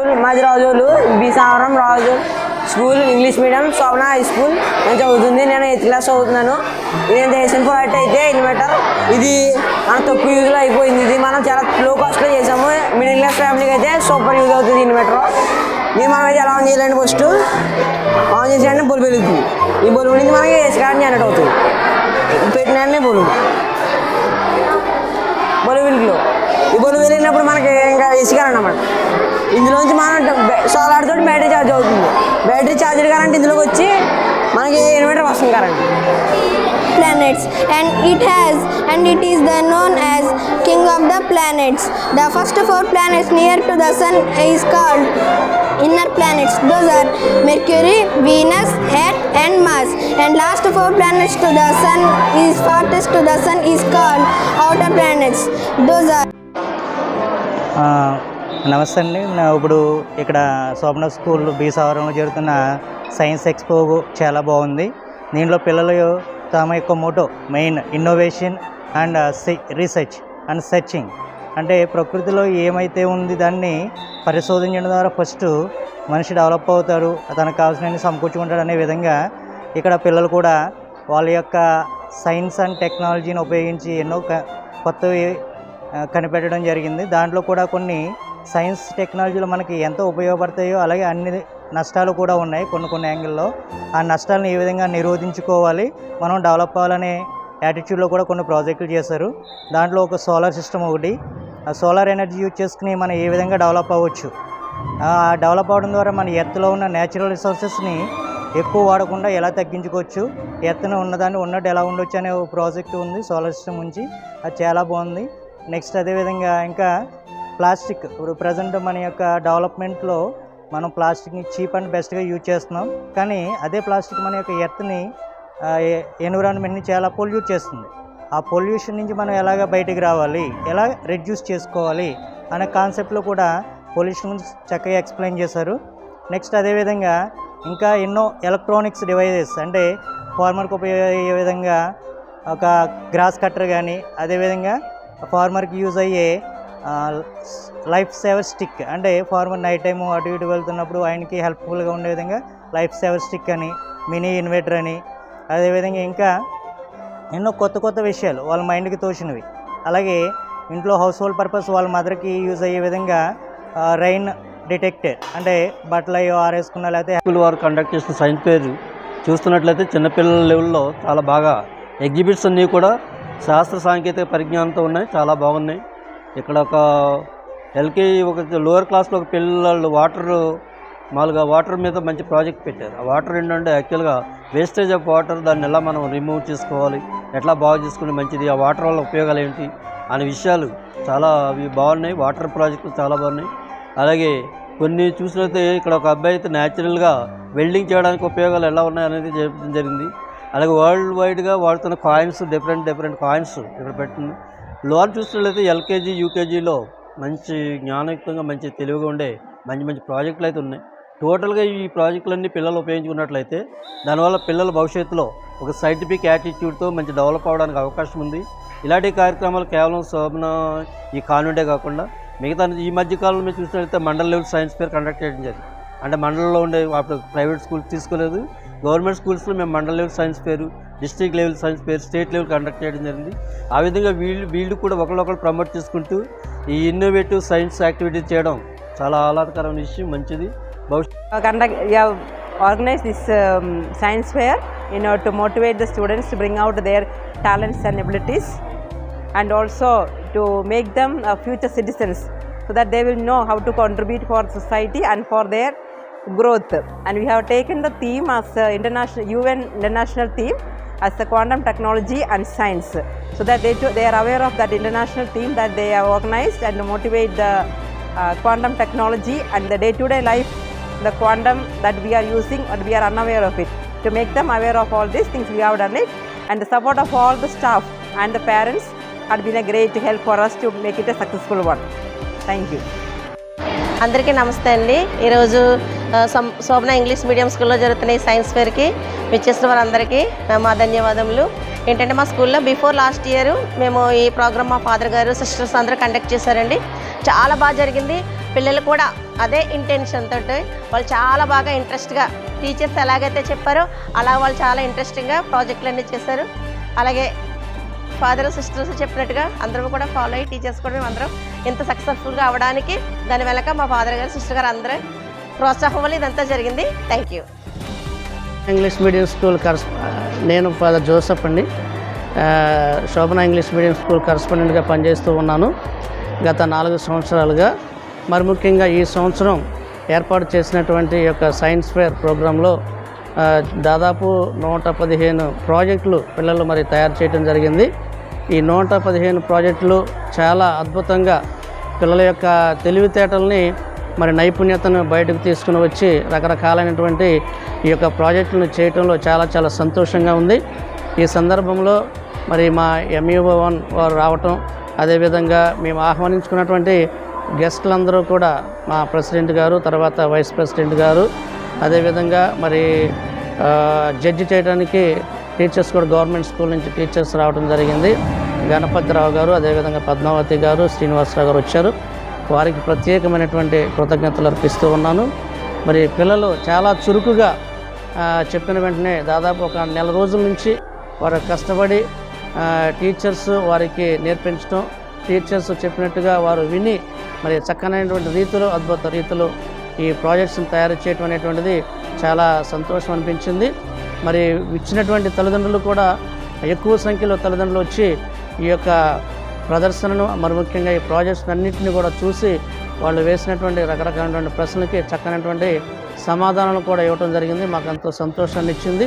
School మాది Razole Beesavaram Raju school English medium Swapna high school. నేను చదువుతుంది నేను ఎయిత్ క్లాస్ చదువుతున్నాను. ఇది దేశం ప్రోడక్ట్ అయితే ఇన్వర్టర్ ఇది మనం తక్కువ యూజ్లో అయిపోయింది. ఇది మనం చాలా లో కాస్ట్లో చేసాము మిడిల్ క్లాస్ ఫ్యామిలీకి అయితే సూపర్ యూజ్ అవుతుంది ఇన్వర్టర్ మేము మనం అయితే ఎలా ఆన్ చేయాలండి ఫస్ట్ ఆన్ చేసేయండి బొలు పెరుగుతుంది. ఈ బొలు నుంచి మనకి ఏసీ జనరేట్ అవుతుంది? పెట్టినండి బొలు బొలు వెలుగులో ఈ బొలు వెలిగినప్పుడు మనకి ఇంకా ఏసీ ఇందులోంచి మనం సోలార్ తోటి బ్యాటరీ ఛార్జ్ అవుతుంది బ్యాటరీ ఛార్జర్ కరెంట్ ఇందులోకి వచ్చి మనకి ఇన్వర్టర్ వస్తుంది current planets and it has and it is the known as king of the planets the first four planets near to the sun is called inner planets those are mercury venus earth and mars and last four planets to the sun is farthest to the sun is called outer planets those are ఆ, నమస్తే అండి. నా ఇప్పుడు ఇక్కడ శోభన school బీసావరంలో జరుగుతున్న science expo చాలా బాగుంది. దీంట్లో పిల్లలు తమ యొక్క motto main innovation and uh, research and searching. అంటే ప్రకృతిలో ఏమైతే ఉంది దాన్ని పరిశోధించడం ద్వారా ఫస్ట్ మనిషి డెవలప్ అవుతారు తనకు కావాల్సిన సమకూర్చుకుంటాడు అనే విధంగా ఇక్కడ పిల్లలు కూడా వాళ్ళ యొక్క సైన్స్ అండ్ టెక్నాలజీని ఉపయోగించి ఎన్నో కొత్తవి uh, కనిపెట్టడం జరిగింది. దాంట్లో కూడా కొన్ని సైన్స్ టెక్నాలజీలు మనకి ఎంత ఉపయోగపడతాయో అలాగే అన్ని నష్టాలు కూడా ఉన్నాయి కొన్ని కొన్ని యాంగిల్లో. ఆ నష్టాలను ఏ విధంగా నిరోధించుకోవాలి మనం డెవలప్ అవ్వాలనే యాటిట్యూడ్లో కూడా కొన్ని ప్రాజెక్టులు చేశారు. దాంట్లో ఒక సోలార్ సిస్టమ్ ఒకటి. ఆ సోలార్ ఎనర్జీ యూజ్ చేసుకుని మనం ఏ విధంగా డెవలప్ అవ్వచ్చు? ఆ డెవలప్ అవ్వడం ద్వారా మన ఎత్తులో ఉన్న న్యాచురల్ రిసోర్సెస్ని ఎక్కువ వాడకుండా ఎలా తగ్గించుకోవచ్చు? ఎత్తున ఉన్నదాన్ని ఉన్నట్టు ఎలా ఉండొచ్చు అనే ఒక ప్రాజెక్ట్ ఉంది సోలార్ సిస్టమ్ నుంచి అది చాలా బాగుంది. నెక్స్ట్ అదేవిధంగా ఇంకా ప్లాస్టిక్. ఇప్పుడు ప్రజెంట్ మన యొక్క డెవలప్మెంట్లో మనం ప్లాస్టిక్ని చీప్ అండ్ బెస్ట్గా యూజ్ చేస్తున్నాం. కానీ అదే ప్లాస్టిక్ మన యొక్క ఎర్త్ని ఎన్విరాన్మెంట్ని చాలా పొల్యూట్ చేస్తుంది. ఆ పొల్యూషన్ నుంచి మనం ఎలాగ బయటికి రావాలి? ఎలా రెడ్యూస్ చేసుకోవాలి? అనే కాన్సెప్ట్లో కూడా పొల్యూషన్ గురించి చక్కగా ఎక్స్ప్లెయిన్ చేశారు. నెక్స్ట్ అదేవిధంగా ఇంకా ఎన్నో ఎలక్ట్రానిక్స్ డివైజెస్ అంటే ఫార్మర్కి ఉపయోగయ్యే విధంగా ఒక గ్రాస్ కట్టర్ కానీ అదేవిధంగా ఫార్మర్కి యూజ్ అయ్యే లైఫ్ సేవర్ స్టిక్ అంటే ఫార్మర్ నైట్ టైము అటు ఇటు వెళ్తున్నప్పుడు ఆయనకి హెల్ప్ఫుల్గా ఉండే విధంగా లైఫ్ సేవర్ స్టిక్ అని మినీ ఇన్వర్టర్ అని అదేవిధంగా ఇంకా ఎన్నో కొత్త కొత్త విషయాలు వాళ్ళ మైండ్కి తోచినవి. అలాగే ఇంట్లో హౌస్ హోల్డ్ పర్పస్ వాళ్ళ మదర్కి యూజ్ అయ్యే విధంగా రైన్ డిటెక్టర్ అంటే బట్టలు అవి ఆరేసుకున్నా లేకపోతే స్కూల్ వారు కండక్ట్ చేసిన సైన్స్ పేజ్ చూస్తున్నట్లయితే చిన్నపిల్లల లెవెల్లో చాలా బాగా ఎగ్జిబిట్స్ అన్నీ కూడా శాస్త్ర సాంకేతిక పరిజ్ఞానంతో ఉన్నాయి చాలా బాగున్నాయి. ఇక్కడ ఒక ఎల్కేజీ ఒక లోయర్ క్లాస్లో ఒక పిల్లలు వాటర్ మామూలుగా వాటర్ మీద మంచి ప్రాజెక్ట్ పెట్టారు. ఆ వాటర్ ఏంటంటే యాక్చువల్గా వేస్టేజ్ ఆఫ్ వాటర్ దాన్ని ఎలా మనం రిమూవ్ చేసుకోవాలి ఎట్లా బాగు చేసుకుంటే మంచిది ఆ వాటర్ వల్ల ఉపయోగాలు ఏంటి అనే విషయాలు చాలా అవి బాగున్నాయి. వాటర్ ప్రాజెక్టులు చాలా బాగున్నాయి. అలాగే కొన్ని చూసినైతే ఇక్కడ ఒక అబ్బాయి అయితే న్యాచురల్గా వెల్డింగ్ చేయడానికి ఉపయోగాలు ఎలా ఉన్నాయి అనేది చెప్పడం జరిగింది. అలాగే వరల్డ్ వైడ్గా వాడుతున్న కాయిన్స్ డిఫరెంట్ డిఫరెంట్ కాయిన్స్ ఇక్కడ పెట్టింది లోన్ చూసినట్లయితే ఎల్కేజీ యూకేజీలో మంచి జ్ఞానయుక్తంగా మంచి తెలివిగా ఉండే మంచి మంచి ప్రాజెక్టులు అయితే ఉన్నాయి. టోటల్గా ఈ ప్రాజెక్టులన్నీ పిల్లలు ఉపయోగించుకున్నట్లయితే దానివల్ల పిల్లల భవిష్యత్తులో ఒక సైంటిఫిక్ యాటిట్యూడ్తో మంచి డెవలప్ అవ్వడానికి అవకాశం ఉంది. ఇలాంటి కార్యక్రమాలు కేవలం శోభన ఈ కాన్వెంటే కాకుండా మిగతా ఈ మధ్య కాలంలో చూసినట్లయితే మండల లెవెల్ సైన్స్ ఫేర్ కండక్ట్ చేయడం జరిగింది. అంటే మండలంలో ఉండే అప్పుడు ప్రైవేట్ స్కూల్స్ తీసుకోలేదు. గవర్నమెంట్ స్కూల్స్లో మేము మండల level science fair district level science fair state level conduct చేయడం జరిగింది. ఆ విధంగా వీళ్ళు వీళ్ళు కూడా ఒకళ్ళొకళ్ళు ప్రమోట్ చేసుకుంటూ ఈ ఇన్నోవేటివ్ సైన్స్ యాక్టివిటీస్ చేయడం చాలా ఆహ్లాదకరమైన విషయం మంచిది. Organise this science fair in our to motivate the students to bring out their talents and abilities and also to make them future citizens so that they will know how to contribute for society and for their growth. And we have taken the theme as international UN international theme as the quantum technology and science. So that they, they are aware of that international theme that they have organized and motivate the uh, quantum technology and the day-to-day life the quantum that we are using and we are unaware of it. To make them aware of all these things we have done it. And the support of all the staff and the parents had been a great help for us to make it a successful one. Thank you అందరికీ నమస్తే అండి. ఈరోజు సం- శోభన English medium స్కూల్లో జరుగుతున్న ఈ science ఫేర్కి విచ్చేసిన వారందరికీ మా ధన్యవాదములు. ఏంటంటే మా స్కూల్లో బిఫోర్ లాస్ట్ ఇయర్ మేము ఈ ప్రోగ్రామ్ మా ఫాదర్ గారు సిస్టర్స్ అందరూ కండక్ట్ చేశారండి. చాలా బాగా జరిగింది. పిల్లలు కూడా అదే ఇంటెన్షన్ తోటి వాళ్ళు చాలా బాగా ఇంట్రెస్ట్గా టీచర్స్ ఎలాగైతే చెప్పారో అలా వాళ్ళు చాలా ఇంట్రెస్టింగ్గా ప్రాజెక్టులు అన్నీ చేశారు. అలాగే ఫాదర్ సిస్టర్స్ చెప్పినట్టుగా అందరం కూడా ఫాలో అయ్యి టీచర్స్ కూడా మేము అందరం ఇంత సక్సెస్ఫుల్గా అవ్వడానికి దాని వెనక మా ఫాదర్ గారు సిస్టర్ గారు అందరూ ప్రోత్సాహం వల్ల ఇదంతా జరిగింది. Thank you English medium school కరస్ నేను ఫాదర్ జోసఫ్ అండి. శోభన ఇంగ్లీష్ మీడియం స్కూల్ కరస్పాండెంట్గా పనిచేస్తూ ఉన్నాను. గత నాలుగు సంవత్సరాలుగా మరి ముఖ్యంగా ఈ సంవత్సరం ఏర్పాటు చేసినటువంటి యొక్క సైన్స్ ఫేర్ ప్రోగ్రాంలో దాదాపు నూట పదిహేను ప్రాజెక్టులు పిల్లలు మరి తయారు చేయడం జరిగింది. ఈ నూట పదిహేను ప్రాజెక్టులు చాలా అద్భుతంగా పిల్లల యొక్క తెలివితేటల్ని మరి నైపుణ్యతను బయటకు తీసుకుని వచ్చి రకరకాలైనటువంటి ఈ యొక్క ప్రాజెక్టులను చేయటంలో చాలా చాలా సంతోషంగా ఉంది. ఈ సందర్భంలో మరి మా ఎంఈఓ వన్ వారు రావటం అదేవిధంగా మేము ఆహ్వానించుకున్నటువంటి గెస్టులందరూ కూడా మా ప్రెసిడెంట్ గారు తర్వాత వైస్ ప్రెసిడెంట్ గారు అదేవిధంగా మరి జడ్జి చేయడానికి టీచర్స్ కూడా గవర్నమెంట్ స్కూల్ నుంచి టీచర్స్ రావడం జరిగింది. గణపతిరావు గారు అదేవిధంగా పద్మావతి గారు శ్రీనివాసరావు గారు వచ్చారు. వారికి ప్రత్యేకమైనటువంటి కృతజ్ఞతలు అర్పిస్తూ ఉన్నాను. మరి పిల్లలు చాలా చురుకుగా చెప్పిన వెంటనే దాదాపు ఒక నెల రోజుల నుంచి వారు కష్టపడి టీచర్స్ వారికి నేర్పించడం టీచర్స్ చెప్పినట్టుగా వారు విని మరి చక్కనైనటువంటి రీతిలో అద్భుత రీతిలో ఈ ప్రాజెక్ట్స్ని తయారు చేయటం అనేటువంటిది చాలా సంతోషం అనిపించింది. మరి ఇచ్చినటువంటి తల్లిదండ్రులు కూడా ఎక్కువ సంఖ్యలో తల్లిదండ్రులు వచ్చి ఈ యొక్క ప్రదర్శనను మరి ముఖ్యంగా ఈ ప్రాజెక్ట్స్ అన్నింటినీ కూడా చూసి వాళ్ళు వేసినటువంటి రకరకాలైనటువంటి ప్రశ్నలకి చక్కనటువంటి సమాధానాలు కూడా ఇవ్వడం జరిగింది. మాకు ఎంతో సంతోషాన్ని ఇచ్చింది.